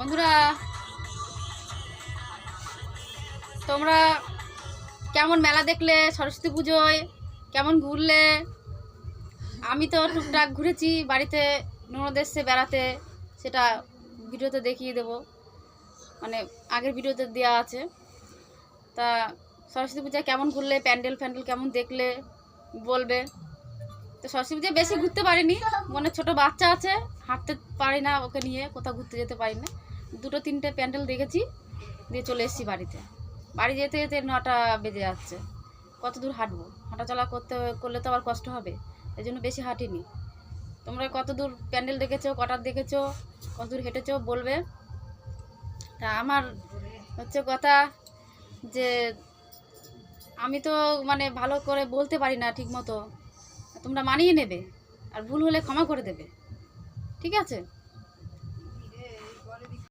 বন্ধুরা, তোমরা কেমন মেলা দেখলে, সরস্বতী পুজোয়, কেমন ঘুরলে? আমি তো টুকটাক ঘুরেছি বাড়িতে ননদ এসছে বেড়াতে, সেটা ভিডিওতে দেখিয়ে দেব। মানে আগের ভিডিওতে দেওয়া আছে। তা সরস্বতী পূজা কেমন ঘুরলে, প্যান্ডেল ফ্যান্ডেল কেমন দেখলে, বলবে। তো সরস্বতী পূজায় বেশি ঘুরতে পারিনি। মনে ছোট বাচ্চা আছে, হাঁটতে পারি না ওকে নিয়ে, কোথাও ঘুরতে যেতে পারি না দুটো তিনটে প্যান্ডেল দেখেছি, দিয়ে চলে এসেছি বাড়িতে। বাড়ি যেতে যেতে নটা বেজে যাচ্ছে। কত দূর হাঁটবো? হাঁটাচলা করতে করলে তো আবার কষ্ট হবে এই জন্য বেশি হাঁটিনি। তোমরা কত দূর প্যান্ডেল দেখেছ, কটার দেখেছ, কত দূর হেঁটেছো বলবে। তা আমার হচ্ছে কথা যে আমি তো মানে ভালো করে বলতে পারি না ঠিক মতো তোমরা মানিয়ে নেবে, আর ভুল হলে ক্ষমা করে দেবে। ঠিক আছে?